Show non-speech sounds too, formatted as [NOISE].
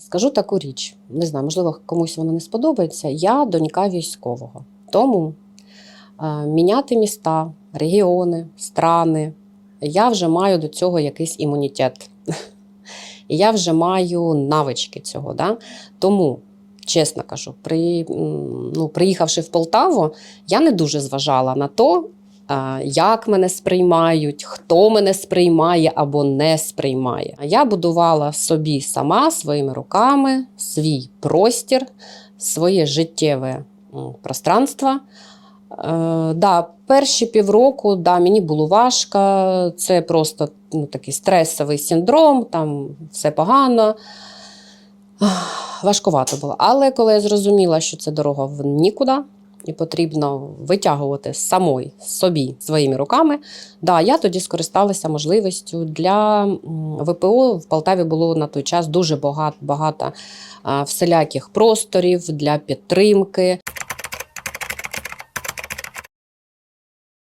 Скажу таку річ, не знаю, можливо, комусь вона не сподобається. Я донька військового. Тому е, міняти міста, регіони, страни, я вже маю до цього якийсь імунітет. [LAUGHS] Я вже маю навички цього. Да? Тому, чесно кажу, при, ну, приїхавши в Полтаву, я не дуже зважала на то, як мене сприймають, хто мене сприймає або не сприймає. Я будувала собі сама своїми руками свій простір, своє життєве пространство. Е, да, перші півроку да, мені було важко, це просто ну, такий стресовий синдром, там все погано. Важкувато було. Але коли я зрозуміла, що це дорога в нікуди, і потрібно витягувати самої собі своїми руками. Да, я тоді скористалася можливістю для ВПО. В Полтаві було на той час дуже багато, багато всіляких просторів для підтримки.